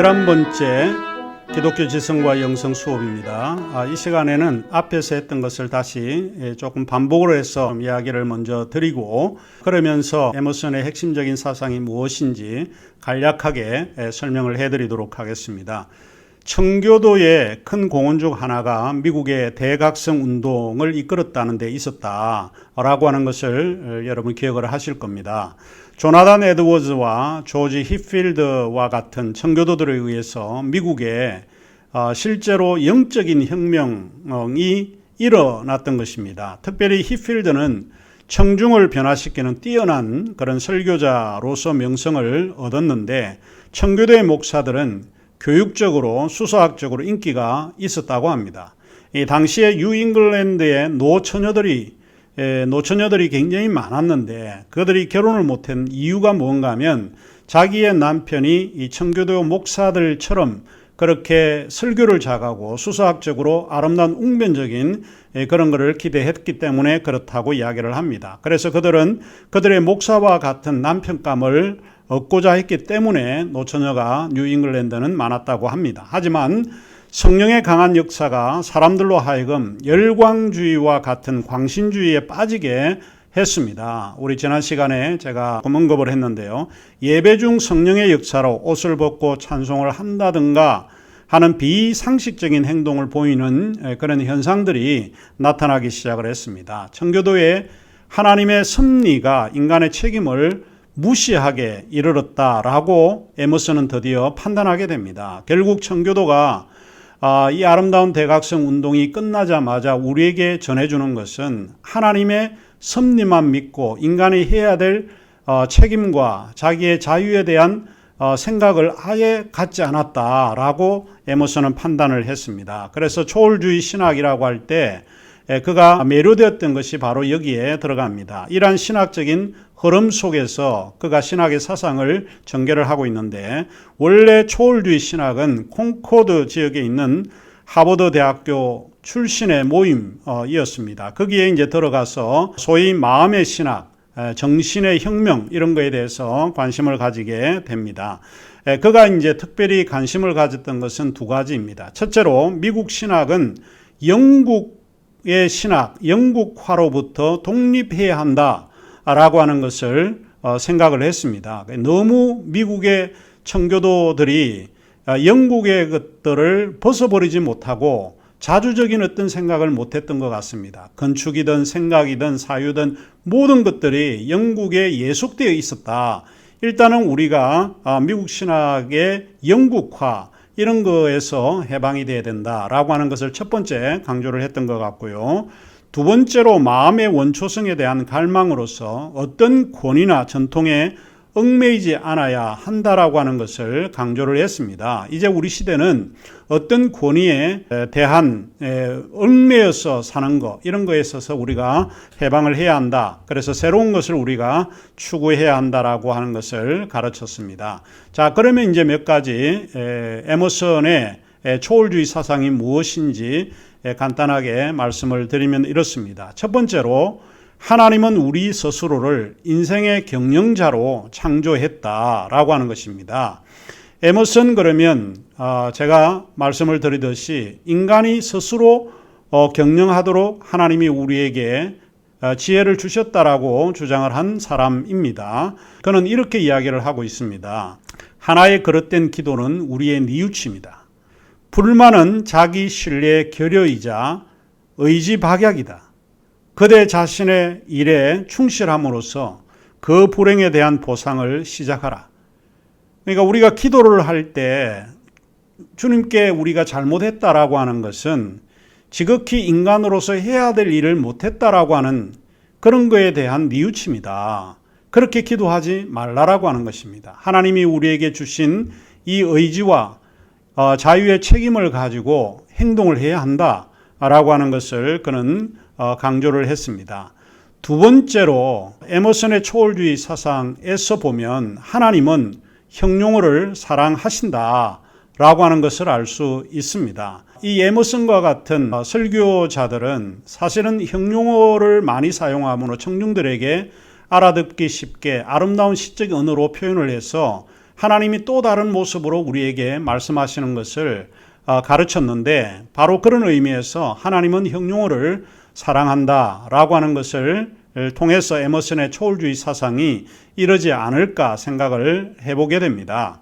11번째 기독교 지성과 영성 수업입니다. 아, 이 시간에는 앞에서 했던 것을 다시 예, 조금 반복을 해서 이야기를 먼저 드리고 그러면서 에머슨의 핵심적인 사상이 무엇인지 간략하게 예, 설명을 해드리도록 하겠습니다. 청교도의 큰 공헌 중 하나가 미국의 대각성 운동을 이끌었다는 데 있었다라고 하는 것을 어, 여러분 기억을 하실 겁니다. 조나단 에드워즈와 조지 히필드와 같은 청교도들에 의해서 미국에 어, 실제로 영적인 혁명이 일어났던 것입니다. 특별히 히필드는 청중을 변화시키는 뛰어난 그런 설교자로서 명성을 얻었는데 청교도의 목사들은 교육적으로 수사학적으로 인기가 있었다고 합니다. 이 당시에 유잉글랜드의 노처녀들이 에, 노처녀들이 굉장히 많았는데 그들이 결혼을 못한 이유가 뭔가 하면 자기의 남편이 이 청교도 목사들처럼 그렇게 설교를 잘하고 수사학적으로 아름다운 웅변적인 에, 그런 것을 기대했기 때문에 그렇다고 이야기를 합니다. 그래서 그들은 그들의 목사와 같은 남편감을 얻고자 했기 때문에 노처녀가 뉴잉글랜드는 많았다고 합니다. 하지만 성령의 강한 역사가 사람들로 하여금 열광주의와 같은 광신주의에 빠지게 했습니다. 우리 지난 시간에 제가 언급을 했는데요. 예배 중 성령의 역사로 옷을 벗고 찬송을 한다든가 하는 비상식적인 행동을 보이는 그런 현상들이 나타나기 시작을 했습니다. 청교도의 하나님의 섭리가 인간의 책임을 무시하게 이르렀다라고 에머슨은 드디어 판단하게 됩니다. 결국 청교도가 아, 이 아름다운 대각성 운동이 끝나자마자 우리에게 전해주는 것은 하나님의 섭리만 믿고 인간이 해야 될 어, 책임과 자기의 자유에 대한 어, 생각을 아예 갖지 않았다라고 에머슨은 판단을 했습니다. 그래서 초월주의 신학이라고 할 때 그가 매료되었던 것이 바로 여기에 들어갑니다. 이러한 신학적인 흐름 속에서 그가 신학의 사상을 전개를 하고 있는데 원래 초월주의 신학은 콩코드 지역에 있는 하버드 대학교 출신의 모임이었습니다. 거기에 이제 들어가서 소위 마음의 신학, 정신의 혁명 이런 거에 대해서 관심을 가지게 됩니다. 그가 이제 특별히 관심을 가졌던 것은 두 가지입니다. 첫째로 미국 신학은 영국 의 신학, 영국화로부터 독립해야 한다라고 하는 것을 어, 생각을 했습니다. 너무 미국의 청교도들이 어, 영국의 것들을 벗어버리지 못하고 자주적인 어떤 생각을 못했던 것 같습니다. 건축이든 생각이든 사유든 모든 것들이 영국에 예속되어 있었다. 일단은 우리가 아, 미국 신학의 영국화, 이런 거에서 해방이 돼야 된다라고 하는 것을 첫 번째 강조를 했던 것 같고요. 두 번째로 마음의 원초성에 대한 갈망으로서 어떤 권위나 전통에 얽매이지 않아야 한다라고 하는 것을 강조를 했습니다. 이제 우리 시대는 어떤 권위에 대한 얽매여서 사는 것 이런 거에 있어서 우리가 해방을 해야 한다. 그래서 새로운 것을 우리가 추구해야 한다라고 하는 것을 가르쳤습니다. 자, 그러면 이제 몇 가지 에머슨의 초월주의 사상이 무엇인지 간단하게 말씀을 드리면 이렇습니다. 첫 번째로 하나님은 우리 스스로를 인생의 경영자로 창조했다라고 하는 것입니다. 에머슨 그러면 어, 제가 말씀을 드리듯이 인간이 스스로 어, 경영하도록 하나님이 우리에게 어, 지혜를 주셨다라고 주장을 한 사람입니다. 그는 이렇게 이야기를 하고 있습니다. 하나의 그릇된 기도는 우리의 뉘우침이다. 불만은 자기 신뢰의 결여이자 의지 박약이다. 그대 자신의 일에 충실함으로써 그 불행에 대한 보상을 시작하라. 그러니까 우리가 기도를 할 때 주님께 우리가 잘못했다라고 하는 것은 지극히 인간으로서 해야 될 일을 못했다라고 하는 그런 거에 대한 뉘우침이다. 그렇게 기도하지 말라라고 하는 것입니다. 하나님이 우리에게 주신 이 의지와 어, 자유의 책임을 가지고 행동을 해야 한다라고 하는 것을 그는 어, 강조를 했습니다. 두 번째로 에머슨의 초월주의 사상에서 보면 하나님은 형용어를 사랑하신다 라고 하는 것을 알 수 있습니다. 이 에머슨과 같은 설교자들은 사실은 형용어를 많이 사용함으로 청중들에게 알아듣기 쉽게 아름다운 시적 언어로 표현을 해서 하나님이 또 다른 모습으로 우리에게 말씀하시는 것을 어, 가르쳤는데 바로 그런 의미에서 하나님은 형용어를 사랑한다 라고 하는 것을 통해서 에머슨의 초월주의 사상이 이러지 않을까 생각을 해보게 됩니다.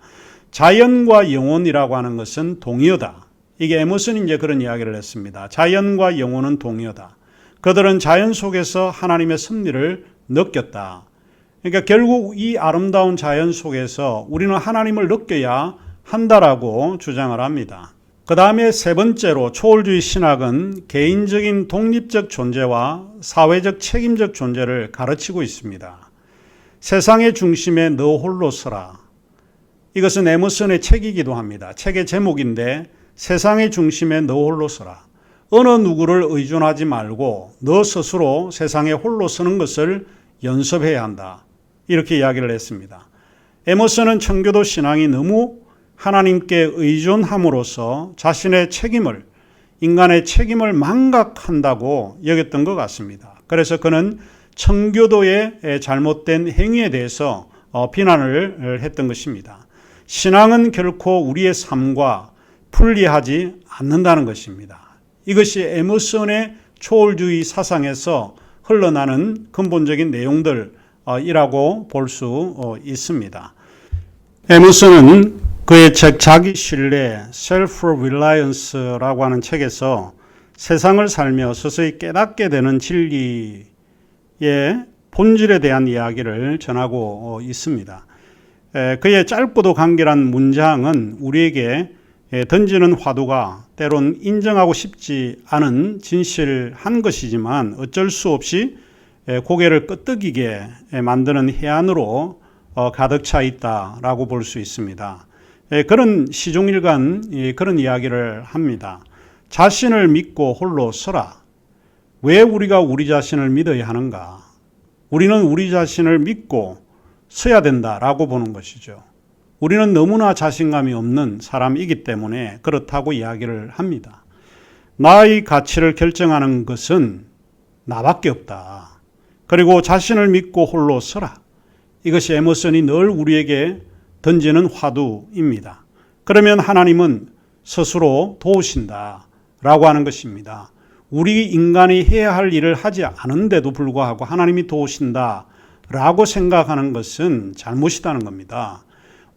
자연과 영혼이라고 하는 것은 동의어다. 이게 에머슨이 이제 그런 이야기를 했습니다. 자연과 영혼은 동의어다. 그들은 자연 속에서 하나님의 섭리를 느꼈다. 그러니까 결국 이 아름다운 자연 속에서 우리는 하나님을 느껴야 한다라고 주장을 합니다. 그 다음에 세 번째로 초월주의 신학은 개인적인 독립적 존재와 사회적 책임적 존재를 가르치고 있습니다. 세상의 중심에 너 홀로 서라. 이것은 에머슨의 책이기도 합니다. 책의 제목인데 세상의 중심에 너 홀로 서라. 어느 누구를 의존하지 말고 너 스스로 세상에 홀로 서는 것을 연습해야 한다. 이렇게 이야기를 했습니다. 에머슨은 청교도 신앙이 너무 하나님께 의존함으로써 자신의 책임을 인간의 책임을 망각한다고 여겼던 것 같습니다. 그래서 그는 청교도의 잘못된 행위에 대해서 어, 비난을 했던 것입니다. 신앙은 결코 우리의 삶과 분리하지 않는다는 것입니다. 이것이 에머슨의 초월주의 사상에서 흘러나는 근본적인 내용들이라고 볼수 어, 있습니다. 에머슨은 그의 책 자기 신뢰 (self-reliance라고) 하는 책에서 세상을 살며 서서히 깨닫게 되는 진리의 본질에 대한 이야기를 전하고 어, 있습니다. 그의 짧고도 간결한 문장은 우리에게 던지는 화두가 때론 인정하고 싶지 않은 진실한 것이지만 어쩔 수 없이 고개를 끄덕이게 만드는 해안으로 어, 가득 차 있다라고 볼 수 있습니다. 그런 시종일관 그런 이야기를 합니다. 자신을 믿고 홀로 서라. 왜 우리가 우리 자신을 믿어야 하는가? 우리는 우리 자신을 믿고 서야 된다라고 보는 것이죠. 우리는 너무나 자신감이 없는 사람이기 때문에 그렇다고 이야기를 합니다. 나의 가치를 결정하는 것은 나밖에 없다. 그리고 자신을 믿고 홀로 서라. 이것이 에머슨이 늘 우리에게 던지는 화두입니다. 그러면 하나님은 스스로 도우신다. 라고 하는 것입니다. 우리 인간이 해야 할 일을 하지 않은데도 불구하고 하나님이 도우신다. 라고 생각하는 것은 잘못이다는 겁니다.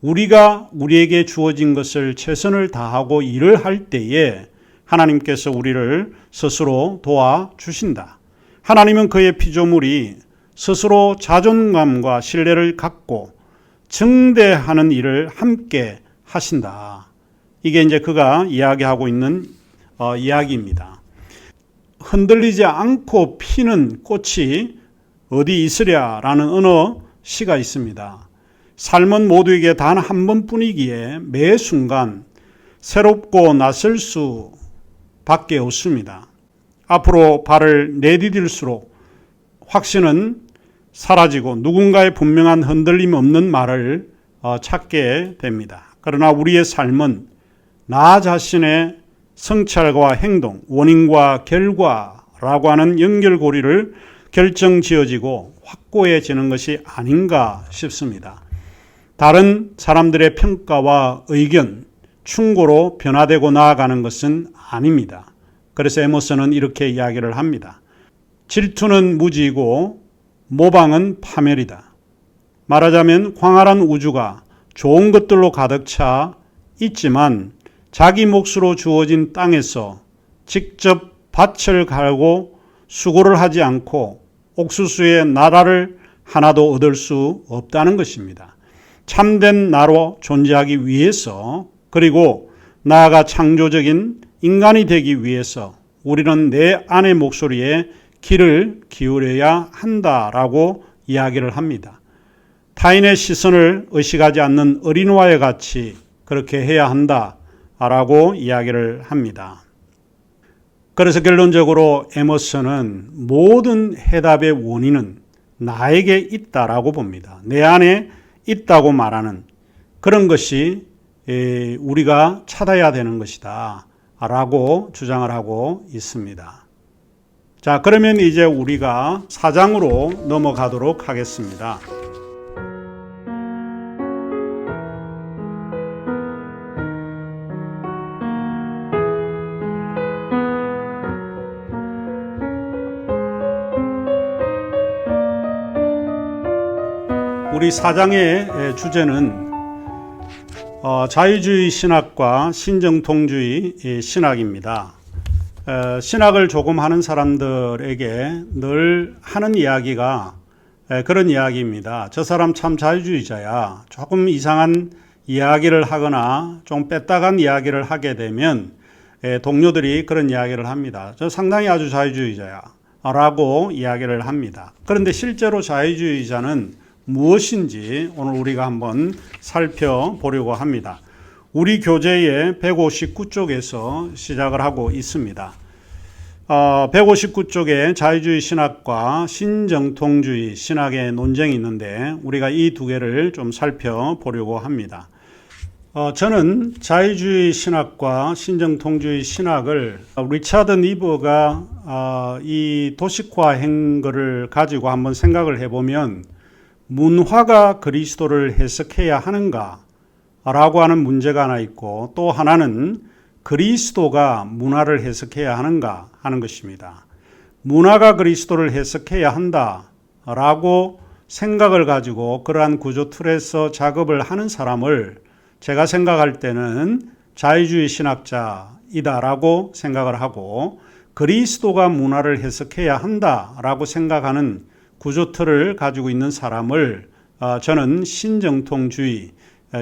우리가 우리에게 주어진 것을 최선을 다하고 일을 할 때에 하나님께서 우리를 스스로 도와주신다. 하나님은 그의 피조물이 스스로 자존감과 신뢰를 갖고 증대하는 일을 함께 하신다. 이게 이제 그가 이야기하고 있는 어, 이야기입니다. 흔들리지 않고 피는 꽃이 어디 있으랴라는 어느 시가 있습니다. 삶은 모두에게 단 한 번뿐이기에 매 순간 새롭고 낯설 수 밖에 없습니다. 앞으로 발을 내디딜수록 확신은 사라지고 누군가의 분명한 흔들림 없는 말을 어, 찾게 됩니다. 그러나 우리의 삶은 나 자신의 성찰과 행동, 원인과 결과라고 하는 연결고리를 결정 지어지고 확고해지는 것이 아닌가 싶습니다. 다른 사람들의 평가와 의견, 충고로 변화되고 나아가는 것은 아닙니다. 그래서 에머슨은 이렇게 이야기를 합니다. 질투는 무지이고 모방은 파멸이다. 말하자면 광활한 우주가 좋은 것들로 가득 차 있지만 자기 몫으로 주어진 땅에서 직접 밭을 갈고 수고를 하지 않고 옥수수의 나라를 하나도 얻을 수 없다는 것입니다. 참된 나로 존재하기 위해서 그리고 나아가 창조적인 인간이 되기 위해서 우리는 내 안의 목소리에 귀를 기울여야 한다라고 이야기를 합니다. 타인의 시선을 의식하지 않는 어린와의 같이 그렇게 해야 한다라고 이야기를 합니다. 그래서 결론적으로 에머슨은 모든 해답의 원인은 나에게 있다라고 봅니다. 내 안에 있다고 말하는 그런 것이 우리가 찾아야 되는 것이다. 라고 주장을 하고 있습니다. 자, 그러면 이제 우리가 사장으로 넘어가도록 하겠습니다. 우리 사장의 주제는 어, 자유주의 신학과 신정통주의 신학입니다. 어, 신학을 조금 하는 사람들에게 늘 하는 이야기가 에, 그런 이야기입니다. 저 사람 참 자유주의자야. 조금 이상한 이야기를 하거나 좀 뺐다간 이야기를 하게 되면 에, 동료들이 그런 이야기를 합니다. 저 상당히 아주 자유주의자야. 라고 이야기를 합니다. 그런데 실제로 자유주의자는 무엇인지 오늘 우리가 한번 살펴보려고 합니다. 우리 교재의 159쪽에서 시작을 하고 있습니다. 어, 159쪽에 자유주의 신학과 신정통주의 신학의 논쟁이 있는데 우리가 이 두 개를 좀 살펴보려고 합니다. 어, 저는 자유주의 신학과 신정통주의 신학을 리차드 니버가 어, 이 도식화한 것을 가지고 한번 생각을 해보면 문화가 그리스도를 해석해야 하는가? 라고 하는 문제가 하나 있고 또 하나는 그리스도가 문화를 해석해야 하는가 하는 것입니다. 문화가 그리스도를 해석해야 한다 라고 생각을 가지고 그러한 구조 틀에서 작업을 하는 사람을 제가 생각할 때는 자유주의 신학자이다라고 생각을 하고 그리스도가 문화를 해석해야 한다라고 생각하는 구조 틀을 가지고 있는 사람을 어, 저는 신정통주의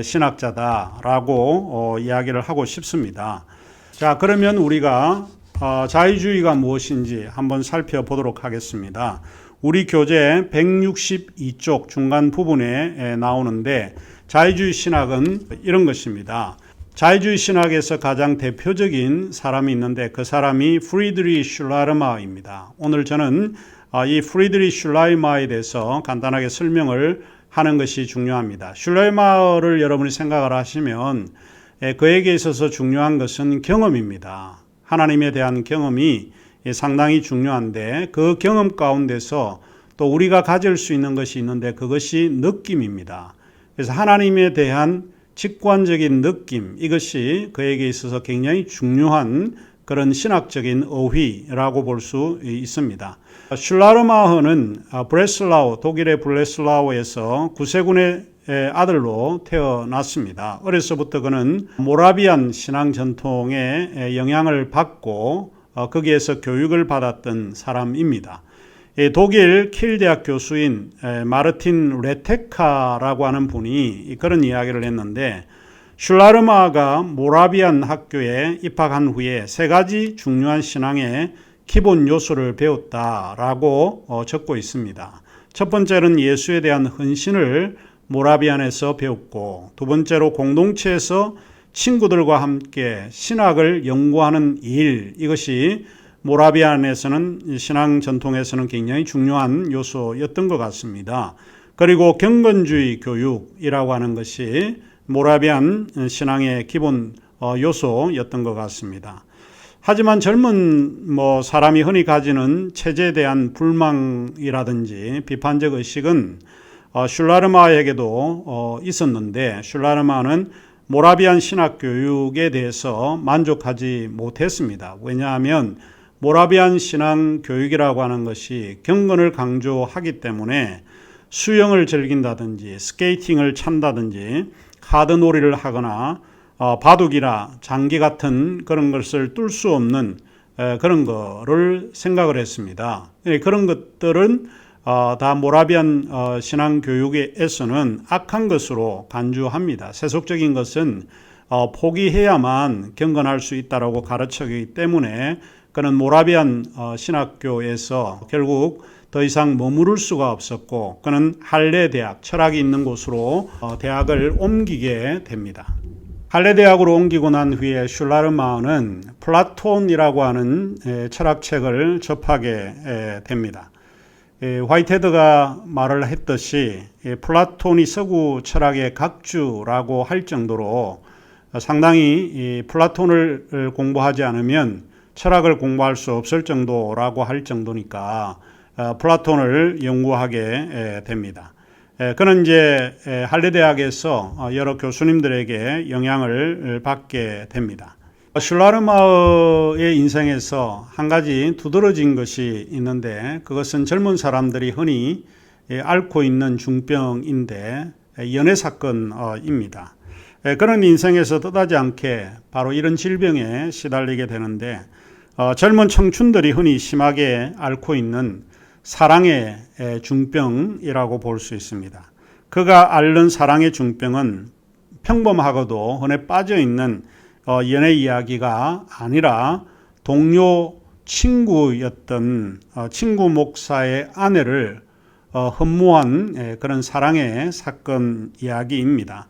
신학자다라고 어, 이야기를 하고 싶습니다. 자, 그러면 우리가 어, 자유주의가 무엇인지 한번 살펴보도록 하겠습니다. 우리 교재 162쪽 중간 부분에 나오는데 자유주의 신학은 이런 것입니다. 자유주의 신학에서 가장 대표적인 사람이 있는데 그 사람이 프리드리 슐라르마입니다. 오늘 저는 이 프리드리 슐라이마에 대해서 간단하게 설명을 하는 것이 중요합니다. 슐라이마를 여러분이 생각을 하시면 그에게 있어서 중요한 것은 경험입니다. 하나님에 대한 경험이 상당히 중요한데 그 경험 가운데서 또 우리가 가질 수 있는 것이 있는데 그것이 느낌입니다. 그래서 하나님에 대한 직관적인 느낌 이것이 그에게 있어서 굉장히 중요한 그런 신학적인 어휘라고 볼 수 있습니다. 슐라르마흐는 브레슬라우 독일의 브레슬라우에서 구세군의 아들로 태어났습니다. 어려서부터 그는 모라비안 신앙 전통의 영향을 받고 어, 거기에서 교육을 받았던 사람입니다. 독일 킬 대학 교수인 마르틴 레테카라고 하는 분이 그런 이야기를 했는데 슐라르마가 모라비안 학교에 입학한 후에 세 가지 중요한 신앙의 기본 요소를 배웠다라고 어, 적고 있습니다. 첫 번째는 예수에 대한 헌신을 모라비안에서 배웠고 두 번째로 공동체에서 친구들과 함께 신학을 연구하는 일 이것이 모라비안에서는 신앙 전통에서는 굉장히 중요한 요소였던 것 같습니다. 그리고 경건주의 교육이라고 하는 것이 모라비안 신앙의 기본 어, 요소였던 것 같습니다. 하지만 젊은 뭐 사람이 흔히 가지는 체제에 대한 불망이라든지 비판적 의식은 어, 슐라르마에게도 어, 있었는데 슐라르마는 모라비안 신학 교육에 대해서 만족하지 못했습니다. 왜냐하면 모라비안 신앙 교육이라고 하는 것이 경건을 강조하기 때문에 수영을 즐긴다든지 스케이팅을 찬다든지 카드놀이를 하거나 어, 바둑이나 장기 같은 그런 것을 뚫 수 없는 에, 그런 거를 생각을 했습니다. 예, 그런 것들은 어, 다 모라비안 어, 신앙 교육에서는 악한 것으로 간주합니다. 세속적인 것은 어, 포기해야만 경건할 수 있다라고 가르치기 때문에 그는 모라비안 어, 신학교에서 결국 더 이상 머무를 수가 없었고 그는 할레 대학 철학이 있는 곳으로 어, 대학을 옮기게 됩니다. 할레 대학으로 옮기고 난 후에 슐라르마은 플라톤이라고 하는 철학책을 접하게 됩니다. 화이테드가 말을 했듯이 플라톤이 서구 철학의 각주라고 할 정도로 상당히 플라톤을 공부하지 않으면 철학을 공부할 수 없을 정도라고 할 정도니까 어, 플라톤을 연구하게 됩니다. 그는 이제 할레 대학에서 어, 여러 교수님들에게 영향을 받게 됩니다. 슐라르마의 인생에서 한 가지 두드러진 것이 있는데 그것은 젊은 사람들이 흔히 예, 앓고 있는 중병인데 예, 연애 사건입니다. 예, 그런 인생에서 뜻하지 않게 바로 이런 질병에 시달리게 되는데 어, 젊은 청춘들이 흔히 심하게 앓고 있는 사랑의 예, 중병이라고 볼 수 있습니다. 그가 앓는 사랑의 중병은 평범하고도 흔해 빠져 있는 어, 연애 이야기가 아니라 동료 친구였던 어, 친구 목사의 아내를 어, 흠모한 예, 그런 사랑의 사건 이야기입니다.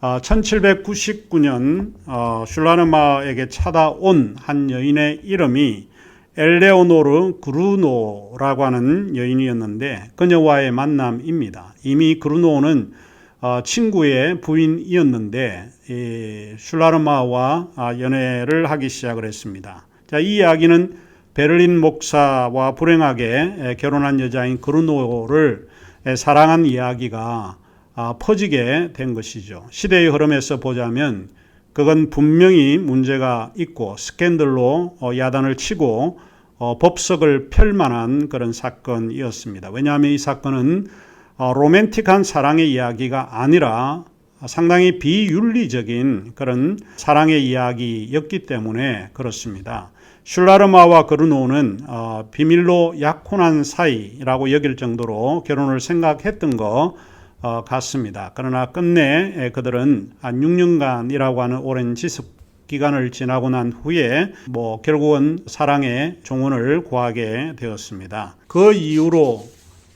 어, 1799년 어, 슐라르마에게 찾아온 한 여인의 이름이 엘레오노르 그루노라고 하는 여인이었는데 그녀와의 만남입니다. 이미 그루노는 어, 친구의 부인이었는데 이 슐라르마와 아, 연애를 하기 시작을 했습니다. 자, 이 이야기는 베를린 목사와 불행하게 에, 결혼한 여자인 그루노를 에, 사랑한 이야기가 아, 퍼지게 된 것이죠. 시대의 흐름에서 보자면 그건 분명히 문제가 있고 스캔들로 어, 야단을 치고 어, 법석을 펼 만한 그런 사건이었습니다. 왜냐하면 이 사건은 어, 로맨틱한 사랑의 이야기가 아니라 상당히 비윤리적인 그런 사랑의 이야기였기 때문에 그렇습니다. 슐라르마와 그르노는 어, 비밀로 약혼한 사이라고 여길 정도로 결혼을 생각했던 것 어, 같습니다. 그러나 끝내 그들은 한 6년간이라고 하는 오랜 지속 기간을 지나고 난 후에 뭐 결국은 사랑의 종언을 구하게 되었습니다. 그 이후로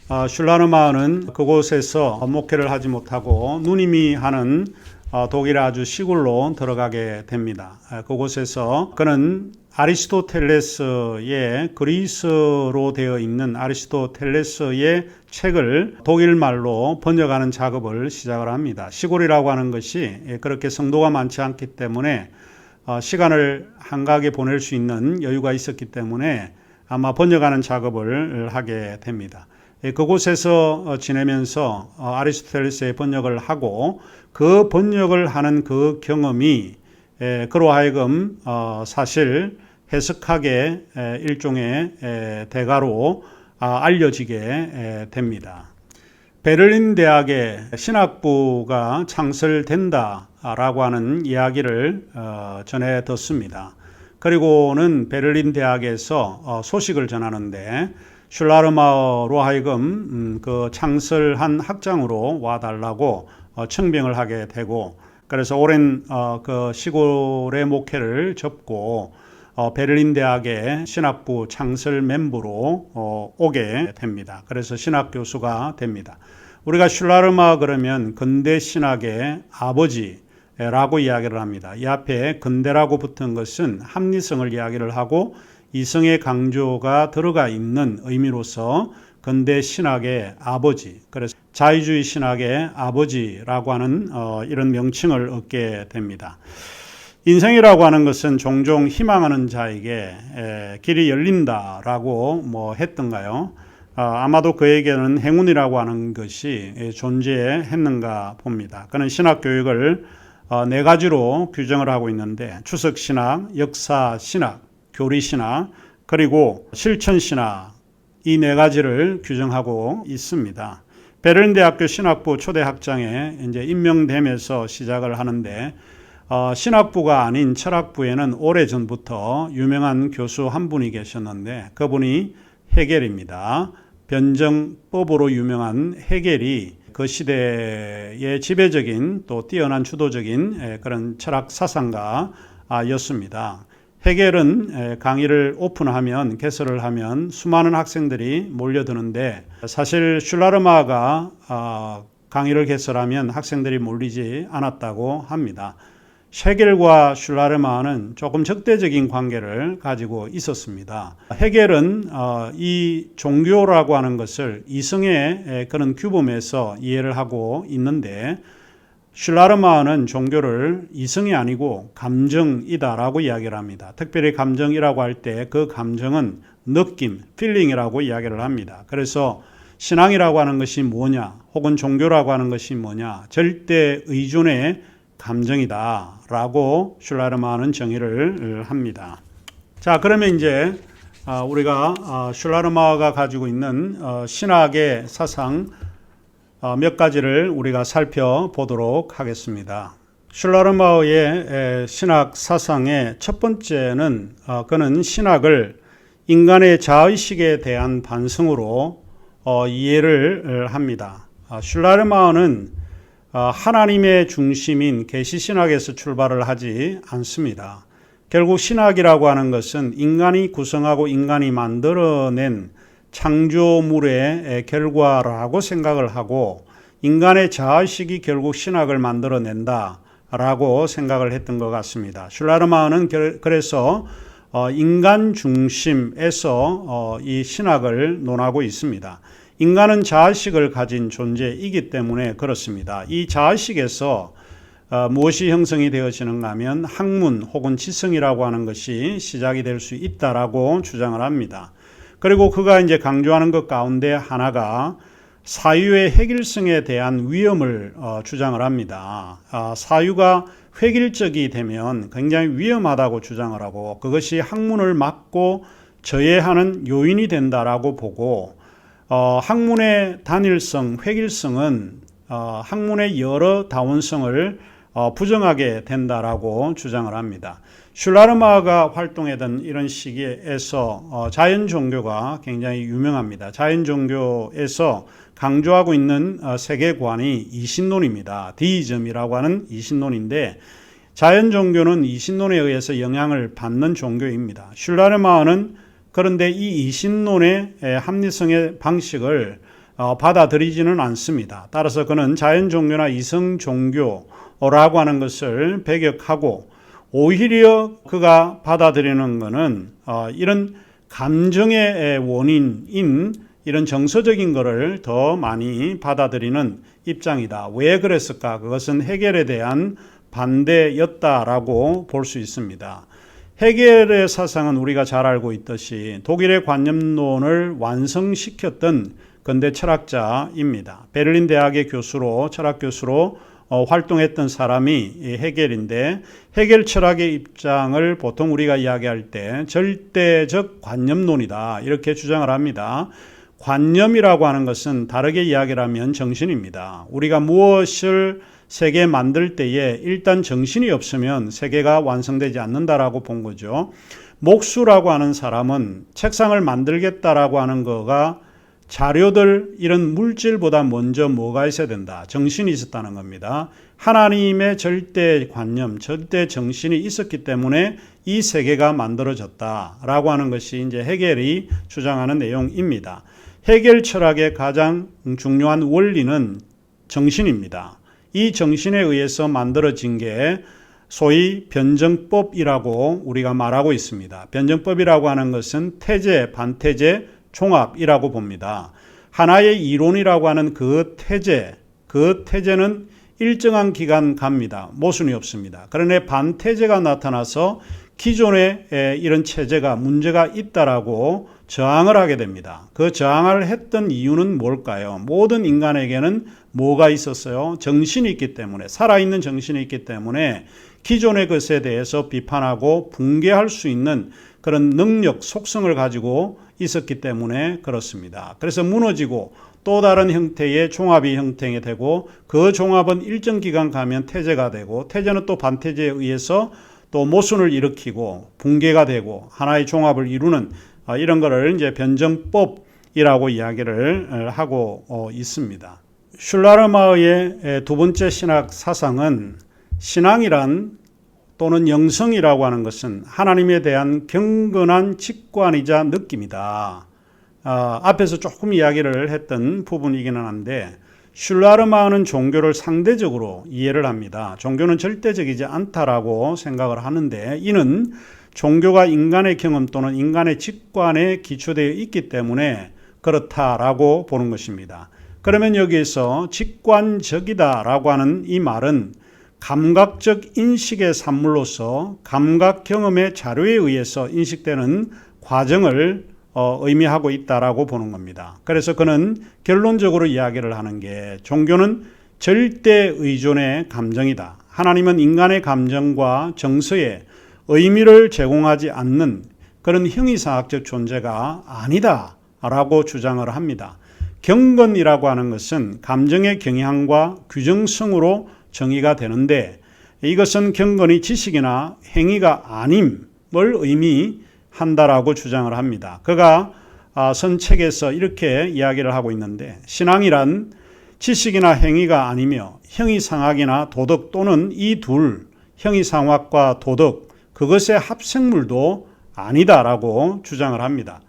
어, 슐라르마는 그곳에서 목회를 하지 못하고 누님이 하는 어, 독일의 아주 시골로 들어가게 됩니다. 어, 그곳에서 그는 아리스토텔레스의 그리스로 되어 있는 아리스토텔레스의 책을 독일말로 번역하는 작업을 시작을 합니다. 시골이라고 하는 것이 그렇게 성도가 많지 않기 때문에 어, 시간을 한가하게 보낼 수 있는 여유가 있었기 때문에 아마 번역하는 작업을 하게 됩니다. 그곳에서 지내면서 아리스토텔레스의 번역을 하고 그 번역을 하는 그 경험이 그로 하여금 어, 사실 해석하게 일종의 대가로 아, 알려지게 됩니다. 베를린 대학의 신학부가 창설된다라고 하는 이야기를 어, 전해 듣습니다. 그리고는 베를린 대학에서 어, 소식을 전하는데 슐라르마어로 하여금 음, 그 창설한 학장으로 와달라고 청병을 하게 되고 그래서 오랜 그 시골의 목회를 접고 어, 베를린 대학의 신학부 창설 멤버로 어, 오게 됩니다. 그래서 신학 교수가 됩니다. 우리가 슐라르마 그러면 근대 신학의 아버지라고 이야기를 합니다. 이 앞에 근대라고 붙은 것은 합리성을 이야기를 하고 이성의 강조가 들어가 있는 의미로서 근대 신학의 아버지, 그래서 자유주의 신학의 아버지라고 하는 어, 이런 명칭을 얻게 됩니다. 인생이라고 하는 것은 종종 희망하는 자에게 길이 열린다라고 뭐 했던가요? 아, 아마도 그에게는 행운이라고 하는 것이 존재했는가 봅니다. 그는 신학 교육을 어, 네 가지로 규정을 하고 있는데 추석 신학, 역사 신학, 교리 신학, 그리고 실천 신학 이 네 가지를 규정하고 있습니다. 베를린 대학교 신학부 초대 학장에 이제 임명되면서 시작을 하는데 어, 신학부가 아닌 철학부에는 오래 전부터 유명한 교수 한 분이 계셨는데 그분이 해겔입니다. 변정법으로 유명한 해겔이 그 시대의 지배적인 또 뛰어난 주도적인 그런 철학 사상가였습니다. 해겔은 강의를 오픈하면 개설을 하면 수많은 학생들이 몰려드는데 사실 슐라르마가 아, 강의를 개설하면 학생들이 몰리지 않았다고 합니다. 셰겔과 슐라르마는 조금 적대적인 관계를 가지고 있었습니다. 헤겔은 어, 이 종교라고 하는 것을 이성의 그런 규범에서 이해를 하고 있는데 슐라르마는 종교를 이성이 아니고 감정이다라고 이야기를 합니다. 특별히 감정이라고 할 때 그 감정은 느낌, 필링이라고 이야기를 합니다. 그래서 신앙이라고 하는 것이 뭐냐, 혹은 종교라고 하는 것이 뭐냐, 절대 의존의 감정이다라고 슐라르마는 정의를 합니다. 자, 그러면 이제 아, 우리가 아, 슐라르마가 가지고 있는 어, 신학의 사상 어, 몇 가지를 우리가 살펴보도록 하겠습니다. 슐라르마의 에, 신학 사상의 첫 번째는 어, 그는 신학을 인간의 자의식에 대한 반성으로 어, 이해를 합니다. 아, 슐라르마는 어, 하나님의 중심인 계시 신학에서 출발을 하지 않습니다. 결국 신학이라고 하는 것은 인간이 구성하고 인간이 만들어낸 창조물의 결과라고 생각을 하고 인간의 자의식이 결국 신학을 만들어낸다 라고 생각을 했던 것 같습니다. 슐라르마는 그래서 어, 인간 중심에서 어, 이 신학을 논하고 있습니다. 인간은 자의식을 가진 존재이기 때문에 그렇습니다. 이 자의식에서 어, 무엇이 형성이 되어지는가 하면 학문 혹은 지성이라고 하는 것이 시작이 될 수 있다라고 주장을 합니다. 그리고 그가 이제 강조하는 것 가운데 하나가 사유의 획일성에 대한 위험을 어, 주장을 합니다. 아, 사유가 획일적이 되면 굉장히 위험하다고 주장을 하고 그것이 학문을 막고 저해하는 요인이 된다라고 보고 어, 학문의 단일성, 획일성은 어, 학문의 여러 다원성을 어, 부정하게 된다라고 주장을 합니다. 슐라르마가 활동했던 이런 시기에서 어, 자연 종교가 굉장히 유명합니다. 자연 종교에서 강조하고 있는 어, 세계관이 이신론입니다. 디이즘이라고 하는 이신론인데 자연 종교는 이신론에 의해서 영향을 받는 종교입니다. 슐라르마는 그런데 이 이신론의 합리성의 방식을 받아들이지는 않습니다. 따라서 그는 자연 종교나 이성 종교 라고 하는 것을 배격하고 오히려 그가 받아들이는 것은 어, 이런 감정의 원인인 이런 정서적인 것을 더 많이 받아들이는 입장이다. 왜 그랬을까? 그것은 해결에 대한 반대였다라고 볼 수 있습니다. 해결의 사상은 우리가 잘 알고 있듯이 독일의 관념론을 완성시켰던 근대 철학자입니다. 베를린 대학의 교수로 철학 교수로 어, 활동했던 사람이 해겔인데 해겔 철학의 입장을 보통 우리가 이야기할 때 절대적 관념론이다 이렇게 주장을 합니다. 관념이라고 하는 것은 다르게 이야기를 하면 정신입니다. 우리가 무엇을 세계 만들 때에 일단 정신이 없으면 세계가 완성되지 않는다라고 본 거죠. 목수라고 하는 사람은 책상을 만들겠다라고 하는 거가 자료들 이런 물질보다 먼저 뭐가 있어야 된다. 정신이 있었다는 겁니다. 하나님의 절대 관념, 절대 정신이 있었기 때문에 이 세계가 만들어졌다라고 하는 것이 이제 해겔이 주장하는 내용입니다. 해겔 철학의 가장 중요한 원리는 정신입니다. 이 정신에 의해서 만들어진 게 소위 변정법이라고 우리가 말하고 있습니다. 변정법이라고 하는 것은 태제, 반태제, 종합이라고 봅니다. 하나의 이론이라고 하는 그 태제, 그 태제는 일정한 기간 갑니다. 모순이 없습니다. 그런데 반태제가 나타나서 기존의 이런 체제가 문제가 있다라고 저항을 하게 됩니다. 그 저항을 했던 이유는 뭘까요? 모든 인간에게는 뭐가 있었어요? 정신이 있기 때문에, 살아있는 정신이 있기 때문에 기존의 것에 대해서 비판하고 붕괴할 수 있는 그런 능력, 속성을 가지고 있었기 때문에 그렇습니다. 그래서 무너지고 또 다른 형태의 종합이 형성이 되고 그 종합은 일정 기간 가면 태제가 되고 태제는 또 반태제에 의해서 또 모순을 일으키고 붕괴가 되고 하나의 종합을 이루는 어, 이런 거를 이제 변정법이라고 이야기를 어, 하고 어, 있습니다. 슐라르마의 두 번째 신학 사상은 신앙이란 또는 영성이라고 하는 것은 하나님에 대한 경건한 직관이자 느낌이다. 아, 앞에서 조금 이야기를 했던 부분이기는 한데 슐라르마는 종교를 상대적으로 이해를 합니다. 종교는 절대적이지 않다라고 생각을 하는데 이는 종교가 인간의 경험 또는 인간의 직관에 기초되어 있기 때문에 그렇다라고 보는 것입니다. 그러면 여기에서 직관적이다라고 하는 이 말은 감각적 인식의 산물로서 감각 경험의 자료에 의해서 인식되는 과정을 어, 의미하고 있다라고 보는 겁니다. 그래서 그는 결론적으로 이야기를 하는 게 종교는 절대 의존의 감정이다. 하나님은 인간의 감정과 정서에 의미를 제공하지 않는 그런 형이상학적 존재가 아니다 라고 주장을 합니다. 경건이라고 하는 것은 감정의 경향과 규정성으로 정의가 되는데 이것은 경건이 지식이나 행위가 아님을 의미한다라고 주장을 합니다. 그가 아, 선책에서 이렇게 이야기를 하고 있는데 신앙이란 지식이나 행위가 아니며 형이상학이나 도덕 또는 이 둘 형이상학과 도덕 그것의 합성물도 아니다라고 주장을 합니다.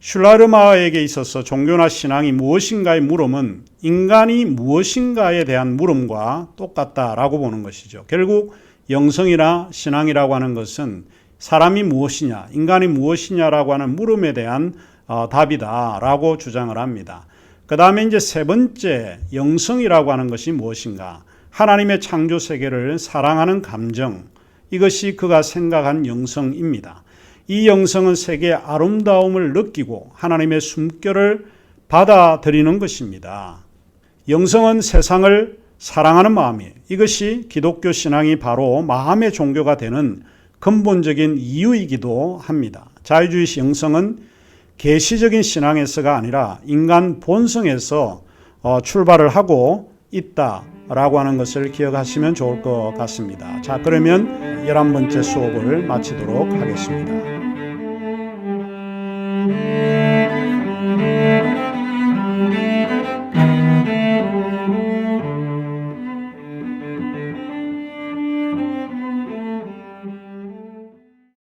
슐라르마에게 있어서 종교나 신앙이 무엇인가의 물음은 인간이 무엇인가에 대한 물음과 똑같다라고 보는 것이죠. 결국 영성이나 신앙이라고 하는 것은 사람이 무엇이냐, 인간이 무엇이냐라고 하는 물음에 대한 어, 답이다라고 주장을 합니다. 그 다음에 이제 세 번째 영성이라고 하는 것이 무엇인가? 하나님의 창조 세계를 사랑하는 감정, 이것이 그가 생각한 영성입니다. 이 영성은 세계의 아름다움을 느끼고 하나님의 숨결을 받아들이는 것입니다. 영성은 세상을 사랑하는 마음이에요. 이것이 기독교 신앙이 바로 마음의 종교가 되는 근본적인 이유이기도 합니다. 자유주의 영성은 계시적인 신앙에서가 아니라 인간 본성에서 어, 출발을 하고 있다라고 하는 것을 기억하시면 좋을 것 같습니다. 자, 그러면 11번째 수업을 마치도록 하겠습니다.